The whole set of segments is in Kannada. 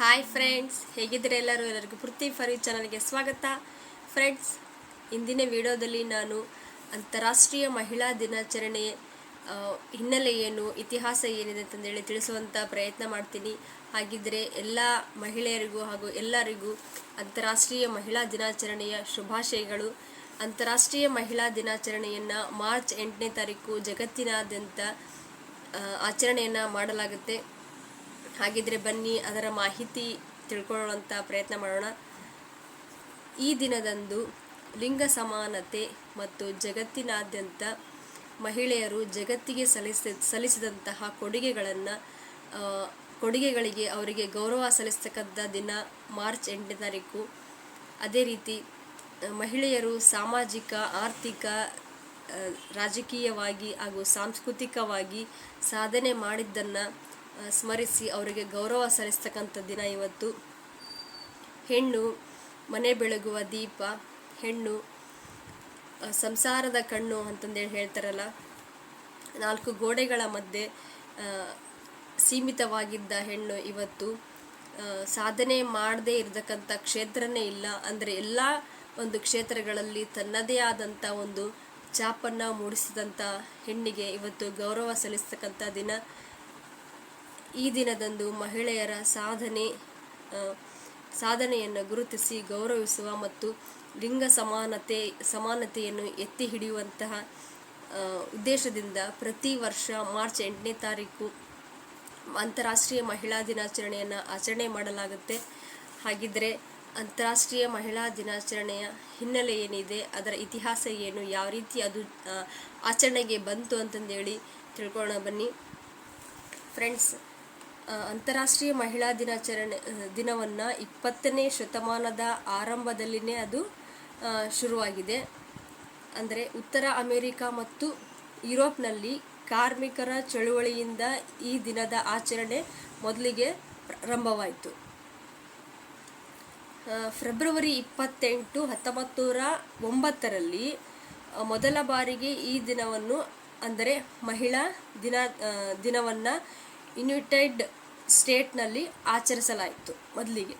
ಹಾಯ್ ಫ್ರೆಂಡ್ಸ್ ಹೇಗಿದ್ದರೆ ಎಲ್ಲರೂ? ಎಲ್ಲರಿಗೂ ಪೃಥ್ವಿ ಫರಿ ಚಾನಲ್ಗೆ ಸ್ವಾಗತ. ಫ್ರೆಂಡ್ಸ್ ಇಂದಿನ ವಿಡಿಯೋದಲ್ಲಿ ನಾನು ಅಂತಾರಾಷ್ಟ್ರೀಯ ಮಹಿಳಾ ದಿನಾಚರಣೆ ಹಿನ್ನೆಲೆ ಏನು, ಇತಿಹಾಸ ಏನಿದೆ ಅಂತಂದೇಳಿ ತಿಳಿಸುವಂಥ ಪ್ರಯತ್ನ ಮಾಡ್ತೀನಿ. ಹಾಗಿದ್ದರೆ ಎಲ್ಲ ಮಹಿಳೆಯರಿಗೂ ಹಾಗೂ ಎಲ್ಲರಿಗೂ ಅಂತಾರಾಷ್ಟ್ರೀಯ ಮಹಿಳಾ ದಿನಾಚರಣೆಯ ಶುಭಾಶಯಗಳು. ಅಂತಾರಾಷ್ಟ್ರೀಯ ಮಹಿಳಾ ದಿನಾಚರಣೆಯನ್ನು ಮಾರ್ಚ್ ಎಂಟನೇ ತಾರೀಕು ಜಗತ್ತಿನಾದ್ಯಂತ ಆಚರಣೆಯನ್ನು ಮಾಡಲಾಗುತ್ತೆ. ಹಾಗಿದ್ರೆ ಬನ್ನಿ, ಅದರ ಮಾಹಿತಿ ತಿಳ್ಕೊಳ್ಳುವಂಥ ಪ್ರಯತ್ನ ಮಾಡೋಣ. ಈ ದಿನದಂದು ಲಿಂಗ ಸಮಾನತೆ ಮತ್ತು ಜಗತ್ತಿನಾದ್ಯಂತ ಮಹಿಳೆಯರು ಜಗತ್ತಿಗೆ ಸಲ್ಲಿಸ, ಸಲ್ಲಿಸಿದಂತಹ ಕೊಡುಗೆಗಳನ್ನು ಕೊಡುಗೆಗಳಿಗೆ ಅವರಿಗೆ ಗೌರವ ಸಲ್ಲಿಸ್ತಕ್ಕಂಥ ದಿನ ಮಾರ್ಚ್ ಎಂಟನೇ ತಾರೀಕು. ಅದೇ ರೀತಿ, ಮಹಿಳೆಯರು ಸಾಮಾಜಿಕ, ಆರ್ಥಿಕ ರಾಜಕೀಯವಾಗಿ ಹಾಗೂ ಸಾಂಸ್ಕೃತಿಕವಾಗಿ ಸಾಧನೆ ಮಾಡಿದ್ದನ್ನು ಸ್ಮರಿಸಿ ಅವರಿಗೆ ಗೌರವ ಸಲ್ಲಿಸ್ತಕ್ಕಂಥ ದಿನ ಇವತ್ತು. ಹೆಣ್ಣು, ಮನೆ ಬೆಳಗುವ ದೀಪ, ಹೆಣ್ಣು ಸಂಸಾರದ ಕಣ್ಣು ಅಂತಂದೇಳಿ ಹೇಳ್ತಾರಲ್ಲ, ನಾಲ್ಕು ಗೋಡೆಗಳ ಮಧ್ಯೆ ಸೀಮಿತವಾಗಿದ್ದ ಹೆಣ್ಣು ಇವತ್ತು ಸಾಧನೆ ಮಾಡದೇ ಇರತಕ್ಕಂಥ ಕ್ಷೇತ್ರನೇ ಇಲ್ಲ. ಅಂದರೆ ಎಲ್ಲ ಒಂದು ಕ್ಷೇತ್ರಗಳಲ್ಲಿ ತನ್ನದೇ ಆದಂಥ ಒಂದು ಚಾಪನ್ನು ಮೂಡಿಸಿದಂಥ ಹೆಣ್ಣಿಗೆ ಇವತ್ತು ಗೌರವ ಸಲ್ಲಿಸ್ತಕ್ಕಂಥ ದಿನ. ಈ ದಿನದಂದು ಮಹಿಳೆಯರ ಸಾಧನೆ ಸಾಧನೆಯನ್ನು ಗುರುತಿಸಿ ಗೌರವಿಸುವ ಮತ್ತು ಲಿಂಗ ಸಮಾನತೆ, ಸಮಾನತೆಯನ್ನು ಎತ್ತಿ ಹಿಡಿಯುವಂತಹ ಉದ್ದೇಶದಿಂದ ಪ್ರತಿ ವರ್ಷ ಮಾರ್ಚ್ ಎಂಟನೇ ತಾರೀಕು ಅಂತಾರಾಷ್ಟ್ರೀಯ ಮಹಿಳಾ ದಿನಾಚರಣೆಯನ್ನು ಆಚರಣೆ ಮಾಡಲಾಗುತ್ತೆ. ಹಾಗಿದ್ದರೆ ಅಂತಾರಾಷ್ಟ್ರೀಯ ಮಹಿಳಾ ದಿನಾಚರಣೆಯ ಹಿನ್ನೆಲೆ ಏನಿದೆ, ಅದರ ಇತಿಹಾಸ ಏನು, ಯಾವ ರೀತಿ ಅದು ಆಚರಣೆಗೆ ಬಂತು ಅಂತಂದೇಳಿ ತಿಳ್ಕೊಳ್ಳೋಣ ಬನ್ನಿ. ಫ್ರೆಂಡ್ಸ್ ಅಂತಾರಾಷ್ಟ್ರೀಯ ಮಹಿಳಾ ದಿನಾಚರಣೆ ದಿನವನ್ನು ಇಪ್ಪತ್ತನೇ ಶತಮಾನದ ಆರಂಭದಲ್ಲಿನೇ ಅದು ಶುರುವಾಗಿದೆ. ಅಂದರೆ ಉತ್ತರ ಅಮೆರಿಕಾ ಮತ್ತು ಯುರೋಪ್ನಲ್ಲಿ ಕಾರ್ಮಿಕರ ಚಳುವಳಿಯಿಂದ ಈ ದಿನದ ಆಚರಣೆ ಮೊದಲಿಗೆ ಪ್ರಾರಂಭವಾಯಿತು. ಫೆಬ್ರವರಿ ಇಪ್ಪತ್ತೆಂಟು ಹತ್ತೊಂಬತ್ತು ನೂರ ಒಂಬತ್ತರಲ್ಲಿ ಮೊದಲ ಬಾರಿಗೆ ಈ ದಿನವನ್ನು, ಅಂದರೆ ಮಹಿಳಾ ದಿನ ದಿನವನ್ನು ಯುನೈಟೆಡ್ ಸ್ಟೇಟ್ನಲ್ಲಿ ಆಚರಿಸಲಾಯಿತು ಮೊದಲಿಗೆ.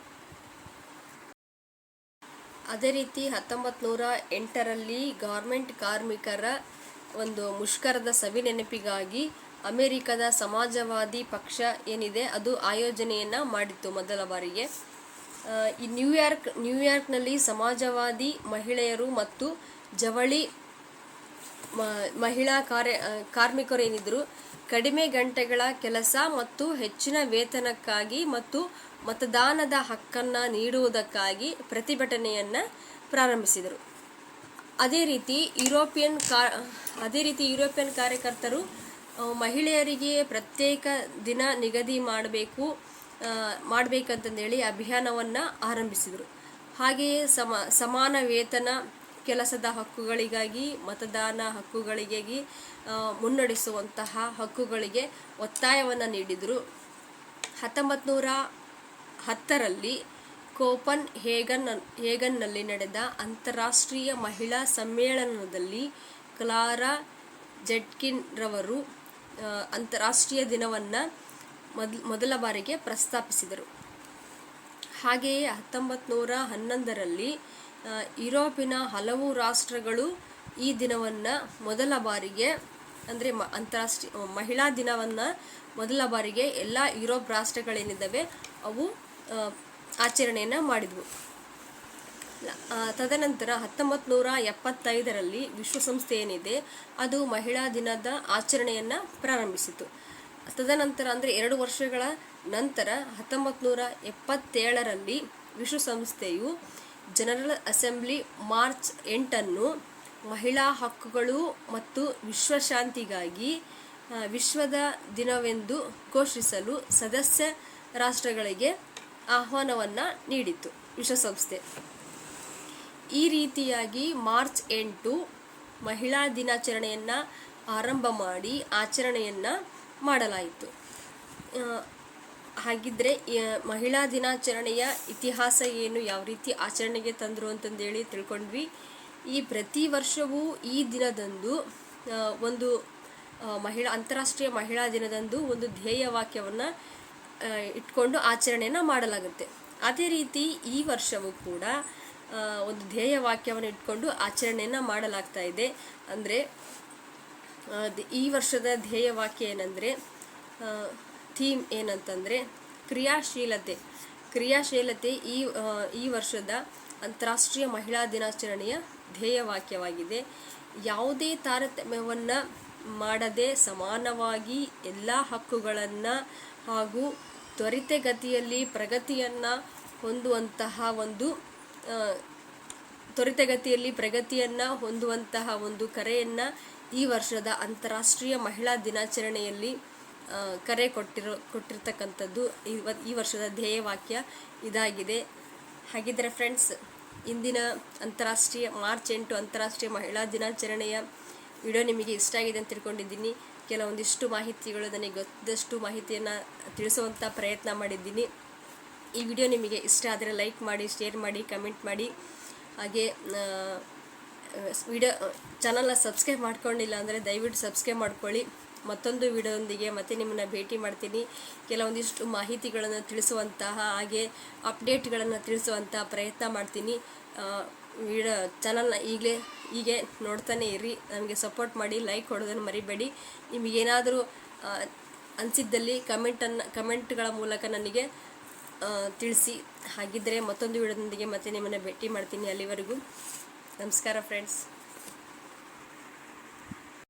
ಅದೇ ರೀತಿ ಹತ್ತೊಂಬತ್ತು ನೂರ ಎಂಟರಲ್ಲಿ ಗೌರ್ಮೆಂಟ್ ಕಾರ್ಮಿಕರ ಒಂದು ಮುಷ್ಕರದ ಸವಿ ನೆನಪಿಗಾಗಿ ಅಮೆರಿಕದ ಸಮಾಜವಾದಿ ಪಕ್ಷ ಏನಿದೆ, ಅದು ಆಯೋಜನೆಯನ್ನು ಮಾಡಿತ್ತು ಮೊದಲ ಬಾರಿಗೆ. ಈ ನ್ಯೂಯಾರ್ಕ್ ನ್ಯೂಯಾರ್ಕ್ನಲ್ಲಿ ಸಮಾಜವಾದಿ ಮಹಿಳೆಯರು ಮತ್ತು ಜವಳಿ ಮಹಿಳಾ ಕಾರ್ಯ ಕಾರ್ಮಿಕರು ಏನಿದ್ರು, ಕಡಿಮೆ ಗಂಟೆಗಳ ಕೆಲಸ ಮತ್ತು ಹೆಚ್ಚಿನ ವೇತನಕ್ಕಾಗಿ ಮತ್ತು ಮತದಾನದ ಹಕ್ಕನ್ನು ನೀಡುವುದಕ್ಕಾಗಿ ಪ್ರತಿಭಟನೆಯನ್ನು ಪ್ರಾರಂಭಿಸಿದರು. ಅದೇ ರೀತಿ ಯುರೋಪಿಯನ್ ಕಾ, ಅದೇ ರೀತಿ ಯುರೋಪಿಯನ್ ಕಾರ್ಯಕರ್ತರು ಮಹಿಳೆಯರಿಗೆ ಪ್ರತ್ಯೇಕ ದಿನ ನಿಗದಿ ಮಾಡಬೇಕು ಮಾಡಬೇಕಂತಂದೇಳಿ ಅಭಿಯಾನವನ್ನು ಆರಂಭಿಸಿದರು. ಹಾಗೆಯೇ ಸಮ, ಸಮಾನ ವೇತನ ಕೆಲಸದ ಹಕ್ಕುಗಳಿಗಾಗಿ, ಮತದಾನ ಹಕ್ಕುಗಳಿಗಾಗಿ ಮುನ್ನಡೆಸುವಂತಹ ಹಕ್ಕುಗಳಿಗೆ ಒತ್ತಾಯವನ್ನು ನೀಡಿದರು. ಹತ್ತೊಂಬತ್ತು ನೂರ ಹತ್ತರಲ್ಲಿ ಕೋಪನ್ ಹೇಗನ್, ಹೇಗನ್ನಲ್ಲಿ ನಡೆದ ಅಂತಾರಾಷ್ಟ್ರೀಯ ಮಹಿಳಾ ಸಮ್ಮೇಳನದಲ್ಲಿ ಕ್ಲಾರಾ ಜೆಟ್ಕಿನ್ ರವರು ಅಂತಾರಾಷ್ಟ್ರೀಯ ದಿನವನ್ನು ಮೊದ್, ಮೊದಲ ಬಾರಿಗೆ ಪ್ರಸ್ತಾಪಿಸಿದರು. ಹಾಗೆಯೇ ಹತ್ತೊಂಬತ್ತು ನೂರ ಹನ್ನೊಂದರಲ್ಲಿ ಯುರೋಪಿನ ಹಲವು ರಾಷ್ಟ್ರಗಳು ಈ ದಿನವನ್ನು ಮೊದಲ ಬಾರಿಗೆ, ಅಂದರೆ ಮ ಅಂತಾರಾಷ್ಟ್ರೀಯ ಮಹಿಳಾ ದಿನವನ್ನು ಮೊದಲ ಬಾರಿಗೆ ಎಲ್ಲ ಯುರೋಪ್ ರಾಷ್ಟ್ರಗಳೇನಿದ್ದಾವೆ, ಅವು ಆಚರಣೆಯನ್ನು ಮಾಡಿದವು. ತದನಂತರ ಹತ್ತೊಂಬತ್ತು ನೂರ ಎಪ್ಪತ್ತೈದರಲ್ಲಿ ವಿಶ್ವಸಂಸ್ಥೆ ಏನಿದೆ, ಅದು ಮಹಿಳಾ ದಿನದ ಆಚರಣೆಯನ್ನು ಪ್ರಾರಂಭಿಸಿತು. ತದನಂತರ ಅಂದರೆ ಎರಡು ವರ್ಷಗಳ ನಂತರ ಹತ್ತೊಂಬತ್ತು ನೂರ ಎಪ್ಪತ್ತೇಳರಲ್ಲಿ ವಿಶ್ವಸಂಸ್ಥೆಯು ಜನರಲ್ ಅಸೆಂಬ್ಲಿ ಮಾರ್ಚ್ ಎಂಟನ್ನು ಮಹಿಳಾ ಹಕ್ಕುಗಳು ಮತ್ತು ವಿಶ್ವಶಾಂತಿಗಾಗಿ ವಿಶ್ವದ ದಿನವೆಂದು ಘೋಷಿಸಲು ಸದಸ್ಯ ರಾಷ್ಟ್ರಗಳಿಗೆ ಆಹ್ವಾನವನ್ನು ನೀಡಿತು ವಿಶ್ವಸಂಸ್ಥೆ. ಈ ರೀತಿಯಾಗಿ ಮಾರ್ಚ್ ಎಂಟು ಮಹಿಳಾ ದಿನಾಚರಣೆಯನ್ನು ಆರಂಭ ಮಾಡಿ ಆಚರಣೆಯನ್ನು ಮಾಡಲಾಯಿತು. ಹಾಗಿದ್ರೆ ಮಹಿಳಾ ದಿನಾಚರಣೆಯ ಇತಿಹಾಸ ಏನು, ಯಾವ ರೀತಿ ಆಚರಣೆಗೆ ತಂದರು ಅಂತಂದೇಳಿ ತಿಳ್ಕೊಂಡ್ವಿ. ಈ ಪ್ರತಿ ವರ್ಷವೂ ಈ ದಿನದಂದು ಒಂದು ಮಹಿಳಾ, ಅಂತಾರಾಷ್ಟ್ರೀಯ ಮಹಿಳಾ ದಿನದಂದು ಒಂದು ಧ್ಯೇಯ ವಾಕ್ಯವನ್ನು ಇಟ್ಕೊಂಡು ಆಚರಣೆಯನ್ನು ಮಾಡಲಾಗುತ್ತೆ. ಅದೇ ರೀತಿ ಈ ವರ್ಷವೂ ಕೂಡ ಒಂದು ಧ್ಯೇಯ ವಾಕ್ಯವನ್ನು ಇಟ್ಕೊಂಡು ಆಚರಣೆಯನ್ನು ಮಾಡಲಾಗ್ತಾ ಇದೆ. ಅಂದರೆ ಈ ವರ್ಷದ ಧ್ಯೇಯ ವಾಕ್ಯ ಏನಂದರೆ ಥೀಮ್ ಏನಂತಂದರೆ ಕ್ರಿಯಾಶೀಲತೆ. ಕ್ರಿಯಾಶೀಲತೆ ಈ ಈ ವರ್ಷದ ಅಂತಾರಾಷ್ಟ್ರೀಯ ಮಹಿಳಾ ದಿನಾಚರಣೆಯ ಧ್ಯೇಯ ವಾಕ್ಯವಾಗಿದೆ ಯಾವುದೇ ತಾರತಮ್ಯವನ್ನು ಮಾಡದೆ ಸಮಾನವಾಗಿ ಎಲ್ಲ ಹಕ್ಕುಗಳನ್ನು ಹಾಗೂ ತ್ವರಿತಗತಿಯಲ್ಲಿ ಪ್ರಗತಿಯನ್ನು ಹೊಂದುವಂತಹ ಒಂದು ತ್ವರಿತಗತಿಯಲ್ಲಿ ಪ್ರಗತಿಯನ್ನು ಹೊಂದುವಂತಹ ಒಂದು ಕರೆಯನ್ನು ಈ ವರ್ಷದ ಅಂತಾರಾಷ್ಟ್ರೀಯ ಮಹಿಳಾ ದಿನಾಚರಣೆಯಲ್ಲಿ ಕರೆ ಕೊಟ್ಟಿರೋ ಕೊಟ್ಟಿರ್ತಕ್ಕಂಥದ್ದು ಈ ವರ್ಷದ ಧ್ಯೇಯವಾಕ್ಯ ಇದಾಗಿದೆ. ಹಾಗಿದ್ರೆ ಫ್ರೆಂಡ್ಸ್ ಇಂದಿನ ಅಂತಾರಾಷ್ಟ್ರೀಯ ಮಾರ್ಚ್ ಎಂಟು ಅಂತಾರಾಷ್ಟ್ರೀಯ ಮಹಿಳಾ ದಿನಾಚರಣೆಯ ವಿಡಿಯೋ ನಿಮಗೆ ಇಷ್ಟ ಆಗಿದೆ ಅಂತ ತಿಳ್ಕೊಂಡಿದ್ದೀನಿ. ಕೆಲವೊಂದಿಷ್ಟು ಮಾಹಿತಿಗಳು ನನಗೆ ಗೊತ್ತಷ್ಟು ಮಾಹಿತಿಯನ್ನು ತಿಳಿಸುವಂಥ ಪ್ರಯತ್ನ ಮಾಡಿದ್ದೀನಿ. ಈ ವಿಡಿಯೋ ನಿಮಗೆ ಇಷ್ಟ ಆದರೆ ಲೈಕ್ ಮಾಡಿ ಶೇರ್ ಮಾಡಿ ಕಮೆಂಟ್ ಮಾಡಿ. ಹಾಗೆ ವಿಡಿಯೋ, ಚಾನಲ್ನ ಸಬ್ಸ್ಕ್ರೈಬ್ ಮಾಡ್ಕೊಂಡಿಲ್ಲ ಅಂದರೆ ದಯವಿಟ್ಟು ಸಬ್ಸ್ಕ್ರೈಬ್ ಮಾಡ್ಕೊಳ್ಳಿ. ಮತ್ತೊಂದು ವಿಡಿಯೋದೊಂದಿಗೆ ಮತ್ತೆ ನಿಮ್ಮನ್ನು ಭೇಟಿ ಮಾಡ್ತೀನಿ. ಕೆಲವೊಂದಿಷ್ಟು ಮಾಹಿತಿಗಳನ್ನು ತಿಳಿಸುವಂತಹ ಹಾಗೆ ಅಪ್ಡೇಟ್ಗಳನ್ನು ತಿಳಿಸುವಂತಹ ಪ್ರಯತ್ನ ಮಾಡ್ತೀನಿ. ವಿಡಿಯೋ ಚಾನಲ್ನ ಈಗಲೇ ಹೀಗೆ ನೋಡ್ತಾನೆ ಇರಿ. ನಮಗೆ ಸಪೋರ್ಟ್ ಮಾಡಿ ಲೈಕ್ ಕೊಡೋದನ್ನು ಮರಿಬೇಡಿ. ನಿಮಗೇನಾದರೂ ಅನಿಸಿದ್ದಲ್ಲಿ ಕಮೆಂಟನ್ನು ಕಮೆಂಟ್ಗಳ ಮೂಲಕ ನನಗೆ ತಿಳಿಸಿ. ಹಾಗಿದ್ದರೆ ಮತ್ತೊಂದು ವಿಡಿಯೋದೊಂದಿಗೆ ಮತ್ತೆ ನಿಮ್ಮನ್ನು ಭೇಟಿ ಮಾಡ್ತೀನಿ ಅಲ್ಲಿವರೆಗೂ. ನಮಸ್ಕಾರ ಫ್ರೆಂಡ್ಸ್